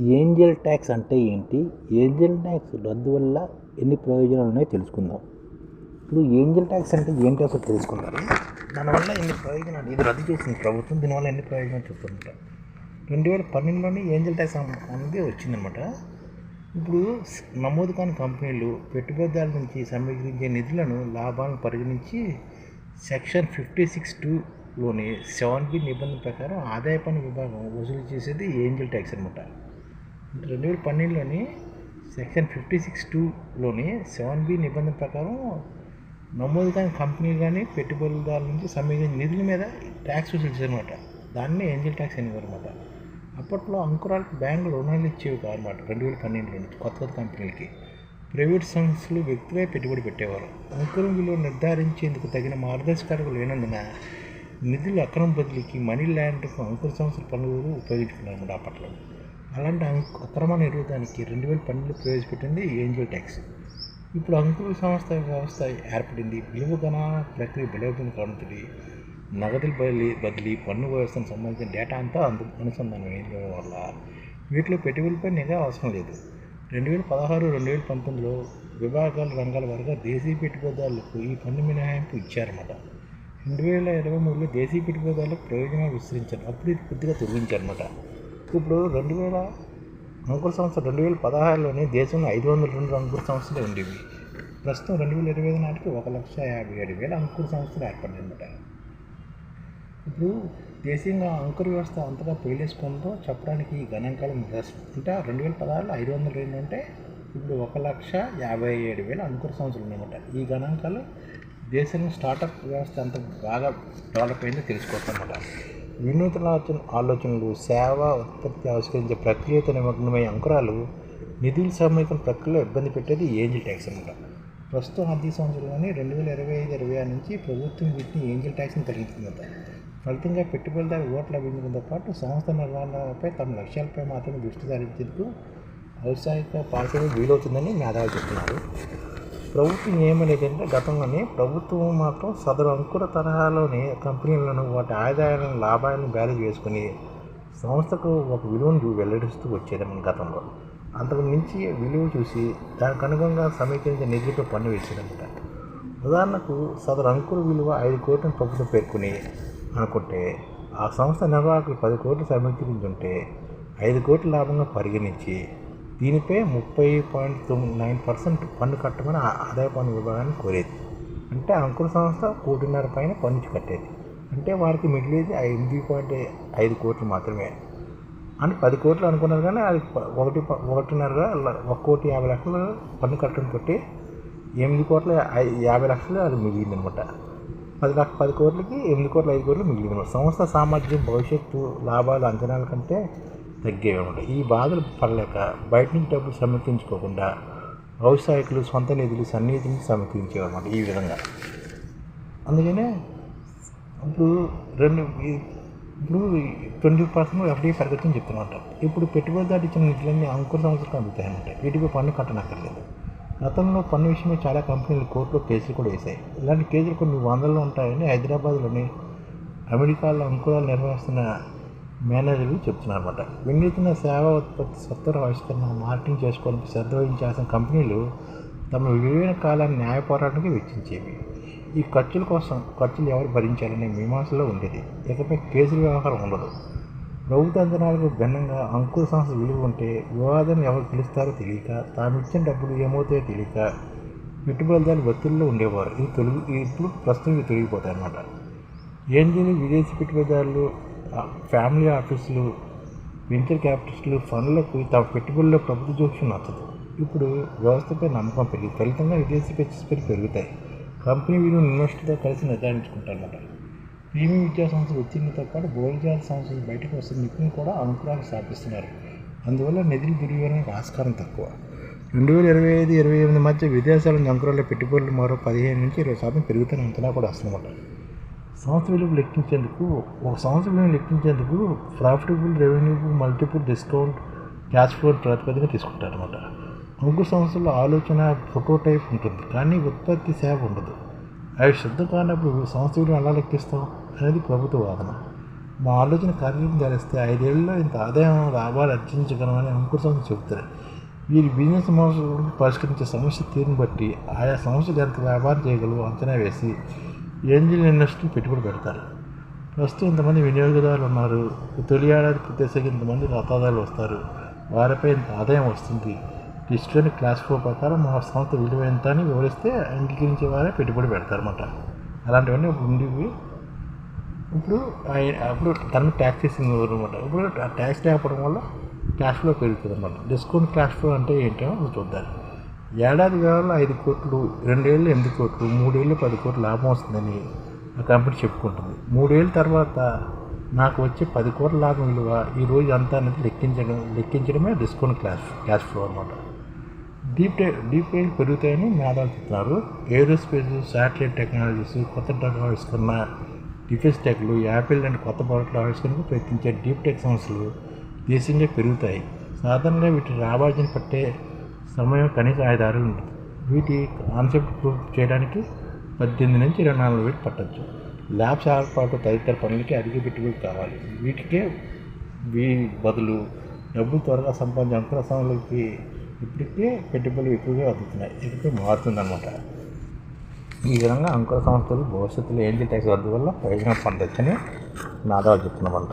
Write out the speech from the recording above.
Angel tax అంటే ఏంటి? Angel tax రద్దు వల్ల ఎన్ని ప్రయోజనాలు ఉన్నాయో తెలుసుకుందాం. ఇప్పుడు ఏంజల్ ట్యాక్స్ అంటే ఏంటి అసలు తెలుసుకుందాం. దానివల్ల ఎన్ని ప్రయోజనాలు? ఇది రద్దు చేసింది ప్రభుత్వం దీనివల్ల ఎన్ని ప్రయోజనాలు చెప్తుందంట. రెండు వేల పన్నెండులోనే ఏంజల్ ట్యాక్స్ అనేది వచ్చిందనమాట ఇప్పుడు నమోదు కాని కంపెనీలు పెట్టుబడిదారుల నుంచి సమీకరించే నిధులను లాభాలను పరిగణించి సెక్షన్ ఫిఫ్టీ సిక్స్ టూలోని సెవెన్ బి నిబంధన ప్రకారం ఆదాయ పన్ను విభాగం వసూలు చేసేది ఏంజల్ ట్యాక్స్ అనమాట రెండు వేల పన్నెండులోని సెక్షన్ ఫిఫ్టీ సిక్స్ టూలోని సెవెన్ బి నిబంధన ప్రకారం నమోదు కాని కంపెనీలు కానీ పెట్టుబడిదారుల నుంచి సమీకరించిన నిధుల మీద ట్యాక్స్ వసూలు అనమాట దాన్ని ఏంజల్ ట్యాక్స్ అనేవారు అనమాట అప్పట్లో అంకురాలకు బ్యాంకులు రుణాలు ఇచ్చేవి కాదన్నమాట రెండు వేల పన్నెండులో నుంచి కొత్త కొత్త కంపెనీలకి. ప్రైవేట్ సంస్థలు వ్యక్తులే పెట్టుబడి పెట్టేవారు. అంకురం విలువ నిర్ధారించేందుకు తగిన మార్గదర్శకాలు లేనందున నిధుల అక్రమ బదిలీకి మనీ ల్యాండ్కు అంకుర సంస్థల పనులు ఉపయోగించుకున్నారు అప్పట్లో. అలాంటి అంకు అక్రమ నిరోధానికి రెండు వేల పన్నెండులో ప్రవేశపెట్టింది ఏంజల్ ట్యాక్స్. ఇప్పుడు అంకుర సంస్థ వ్యవస్థ ఏర్పడింది. విలువ గణన ప్రక్రియ బలోపేతం కానుంది నగదుల బదిలీ బదిలీ పన్ను వ్యవస్థకు సంబంధించిన డేటా అంతా అందు అనుసంధానం అయ్యడం వల్ల వీటిలో పెట్టుబడిపై నిఘా అవసరం లేదు. రెండు వేల పదహారు రెండు వేల పంతొమ్మిదిలో విభాగాల రంగాల వరకు దేశీయ పెట్టుబడిదారులకు ఈ పన్ను మినహాయింపు ఇచ్చారన్నమాట. రెండు వేల ఇరవై మూడులో దేశీయ పెట్టుబడిదారులకు ప్రయోజనాలు విస్తరించారు. అప్పుడు ఇది కొద్దిగా తొలగించారన్నమాట. ఇప్పుడు రెండు వేల అంకుర సంవత్సరం రెండు వేల పదహారులోనే దేశంలో ఐదు వందల రెండు అంకుర సంస్థలు ఉండేవి. ప్రస్తుతం రెండు వేల ఇరవై ఐదు నాటికి ఒక లక్ష యాభై ఏడు వేల అంకుర సంస్థలు ఏర్పడినమాట ఇప్పుడు దేశీయంగా అంకుర వ్యవస్థ అంతగా పేలేసుకుందో చెప్పడానికి ఈ గణాంకాలు నిదర్శనం అంటే రెండు వేల పదహారులో ఐదు వందల రెండు అంటే ఇప్పుడు ఒక లక్ష యాభై ఏడు వేల అంకుర సంస్థలు ఉన్నాయన్నమాట ఈ గణాంకాలు దేశంలో స్టార్టప్ వ్యవస్థ అంత బాగా డెవలప్ అయిందో తెలుసుకోవచ్చు అన్నమాట వినూతన ఆలోచనలు సేవ ఉత్పత్తి ఆవిష్కరించే ప్రక్రియతో నిమగ్నమై అంకురాలు నిధుల సమీకరణ ప్రక్రియలో ఇబ్బంది పెట్టేది ఏంజిల్ ట్యాక్స్ అనమాట. ప్రస్తుతం ఆర్థిక సంవత్సరంలోనే రెండు వేల ఇరవై ఐదు ఇరవై ఆరు నుంచి ప్రభుత్వం వీటిని ఏంజిల్ ట్యాక్స్ని తొలగించిందట ఫలితంగా పెట్టుబడిదారు ఓట్లు లభించడంతో పాటు సంస్థ నిర్వహణపై తమ లక్ష్యాలపై మాత్రమే దృష్టి సారించేందుకు ఔత్సాహిక పాలసీలు వీలవుతుందని మేధావులు చెప్తున్నారు. ప్రభుత్వం ఏమనేదంటే గతంలోనే ప్రభుత్వం మాత్రం సదరు అంకుర తరహాలోనే కంపెనీలను వాటి ఆదాయాలను లాభాలను బ్యారేజ్ వేసుకుని సంస్థకు ఒక విలువను వెల్లడిస్తూ వచ్చేది మన గతంలో. అంతకు మించి విలువ చూసి దానికి అనుగుణంగా సమీకరించే నిధులపై పన్ను వేసేదన్నమాట ఉదాహరణకు సదరు అంకుర విలువ ఐదు కోట్లను ప్రభుత్వం పేర్కొని అనుకుంటే ఆ సంస్థ నిర్వాహకులు పది కోట్లు సమీకరించుంటే ఐదు కోట్ల లాభంగా పరిగణించి దీనిపై ముప్పై పాయింట్ తొమ్మిది నైన్ పర్సెంట్ పన్ను కట్టమని ఆదాయ పన్ను విభాగాన్ని కోరేది. అంటే అంకుర సంస్థ కోటిన్నర పైన పన్ను కట్టేది. అంటే వారికి మిగిలేది ఆ ఎనిమిది పాయింట్ ఐదు కోట్లు మాత్రమే అని పది కోట్లు అనుకున్నారు కానీ అది ఒకటి ప- ఒకటిన్నరగా ఒక కోటి యాభై లక్షలు పన్ను కట్టడం తోటి ఎనిమిది కోట్ల యాభై లక్షలు అది మిగిలిందనమాట. పది లక్ష పది కోట్లకి ఎనిమిది కోట్ల ఐదు కోట్లు మిగిలిందనమాట. సంస్థ సామర్థ్యం భవిష్యత్తు లాభాలు అంచనాల కంటే తగ్గేవి అనమాట ఈ బాధలు పడలేక బయట నుంచి డబ్బులు సమర్పించుకోకుండా వ్యవసాయకులు సొంత నిధులు సన్నిధిని సమర్పించేవన్నమాట ఈ విధంగా. అందుకనే ఇప్పుడు రెండు ఈ- ఇప్పుడు ట్వంటీ పర్సెంట్ ఎఫ్డీ పెరగచ్చని చెప్తున్నమాట ఇప్పుడు పెట్టుబడిదారు ఇచ్చిన నిధులన్నీ అంకుర సంస్థలకు అందుతాయన్నమాట వీటిపై పన్ను కట్టనక్కర్లేదు. గతంలో పన్ను విషయమే చాలా కంపెనీలు కోర్టులో కేసులు కూడా వేశాయి. ఇలాంటి కేసులు కొన్ని వందల్లో ఉంటాయని హైదరాబాద్లోని అమెరికాలో అంకురాలు నిర్వహిస్తున్న మేనేజర్లు చెప్తున్నారు అనమాట వినూత్న సేవా ఉత్పత్తి సత్వర ఆవిష్కరణ మార్కెటింగ్ చేసుకోవడానికి శ్రద్ధ వహించాల్సిన కంపెనీలు తమ విలువైన కాలాన్ని న్యాయ పోరాటానికి వెచ్చించేవి. ఈ ఖర్చుల కోసం ఖర్చులు ఎవరు భరించాలనే మీమాంసలో ఉండేది. ఇకపై కేసుల వ్యవహారం ఉండదు. ప్రభుత్వ అంచనాలకు భిన్నంగా అంకుర సంస్థ విలువ ఉంటే వివాదాన్ని ఎవరు పిలుస్తారో తెలియక తాము ఇచ్చిన డబ్బులు ఏమవుతాయో తెలియక పెట్టుబడిదారులు ఒత్తిడిలో ఉండేవారు. ఇది తొలగి ఇప్పుడు ప్రస్తుతం ఇది తొలగిపోతాయి అన్నమాట. ఏంజిని విదేశీ పెట్టుబడిదారులు ఫ్యామిలీ ఆఫీసులు వెంచర్ క్యాపిటలిస్టులు ఫండ్లకు తమ పెట్టుబడుల్లో ప్రభుత్వ జోక్యం నచ్చదు. ఇప్పుడు వ్యవస్థపై నమ్మకం పెరిగి ఫలితంగా విదేశీ పెట్టుబడి పెరుగుతాయి. కంపెనీ విలువ ఇన్వెస్టర్తో కలిసి నిర్ధారించుకుంటారన్నమాట. ప్రీమియం విద్యా సంస్థలు ఉత్తీర్ణతో పాటు భోజనాల సంస్థలు బయటకు వస్తున్న నిపుణులు కూడా అనుకూలాలు స్థాపిస్తున్నారు అందువల్ల నిధులు దుర్వినియోగానికి ఆస్కారం తక్కువ. రెండు వేల ఇరవై ఐదు ఇరవై ఎనిమిది మధ్య విదేశాల నుంచి అంకురాల పెట్టుబడులు మరో పదిహేను నుంచి ఇరవై శాతం పెరుగుతున్న అంచనా కూడా వస్తుందన్నమాట. సంవత్సర విలువ లెక్కించేందుకు ఒక సంవత్సర విలువ లెక్కించేందుకు profitable revenue multiple discount cash flow ప్రాతిపదిక తీసుకుంటారు అనమాట అంకుర సంస్థల్లో ఆలోచన ప్రోటోటైప్ ఉంటుంది. కానీ ఉత్పత్తి సేవ ఉండదు. అవి శుద్ధం కానప్పుడు సంస్థ విలువ ఎలా లెక్కిస్తాం అనేది ప్రభుత్వ వాదన. మా ఆలోచన కార్యం తెలిస్తే ఐదేళ్ళలో ఇంత ఆదాయం లాభాలు అర్జించగలమని అంకుర సంస్థ చెబుతారు. వీరి బిజినెస్ సమస్యలను పరిష్కరించే సమస్య తీరును బట్టి ఆయా సంస్థలు ఎంత వ్యాపారం చేయగలవు అంచనా వేసి ఏంజిల్ ఇండస్ట్రీ పెట్టుబడి పెడతారు. ప్రస్తుతం ఇంతమంది వినియోగదారులు ఉన్నారు. తొలి ఏడాది ప్రత్యేకంగా ఇంతమంది ఖాతాదారులు వస్తారు. వారిపై ఇంత ఆదాయం వస్తుంది. డిస్ట్రిక్ట్ క్లాస్ ఫోర్ ప్రకారం మా సంస్థ విలువ ఎంత అని వివరిస్తే అంగీకరించే వారే పెట్టుబడి పెడతారన్నమాట. అలాంటివన్నీ ఇప్పుడు ఉండేవి ఇప్పుడు ఆయన అప్పుడు తనకు ట్యాక్స్ చేసింది అనమాట ఇప్పుడు ఆ ట్యాక్స్ లేకపోవడం వల్ల క్యాష్ ఫ్లో పెరుగుతుంది అనమాట డిస్కౌంట్ క్యాష్ ఫ్లో అంటే ఏంటో చూద్దాం ఏడాది కావాలి ఐదు కోట్లు రెండేళ్ళు ఎనిమిది కోట్లు మూడేళ్ళు పది కోట్లు లాభం వస్తుందని ఆ కంపెనీ చెప్పుకుంటుంది. మూడేళ్ళ తర్వాత నాకు వచ్చే పది కోట్ల లాభం విలువ ఈరోజు అంతా అనేది లెక్కించడం లెక్కించడమే డిస్కౌంట్ క్యాష్ క్యాష్ ఫ్లో అనమాట డీప్ టెక్ డీప్ టెక్ పెరుగుతాయని మేడాలు చెప్తున్నారు. ఏరోస్పేస్ శాటిలైట్ టెక్నాలజీస్ కొత్త టెక్ ఆవిష్కరణ డిఫెన్స్ టెక్లు యాపిల్ లాంటి కొత్త ప్రోడక్ట్లు ఆవిష్కరణకు ప్రయత్నించే డీప్ టెక్ సంస్థలు దేశంగా పెరుగుతాయి. సాధారణంగా వీటి రాబాజీని పట్టే సమయం కనీసం ఐదు ఆరులు ఉంటుంది వీటి కాన్సెప్ట్ ప్రూఫ్ చేయడానికి పద్దెనిమిది నుంచి ఇరవై నాలుగు వేలు పట్టచ్చు. ల్యాబ్స్ ఏర్పాటు తదితర పనులకి అధిక పెట్టుబడి కావాలి. వీటికే వీ బదులు డబ్బులు త్వరగా సంపాదించే అంకుర సంస్థలకి ఇప్పటికే పెట్టుబడులు ఎక్కువగా అందుతున్నాయి. ఇప్పటికే మారుతుందన్నమాట. ఈ విధంగా అంకుర సంస్థలు భవిష్యత్తులో ఏంజిల్ ట్యాక్స్ రద్దు వల్ల ప్రయోజనం పొందొచ్చని నాదవ చెప్తున్నామంట.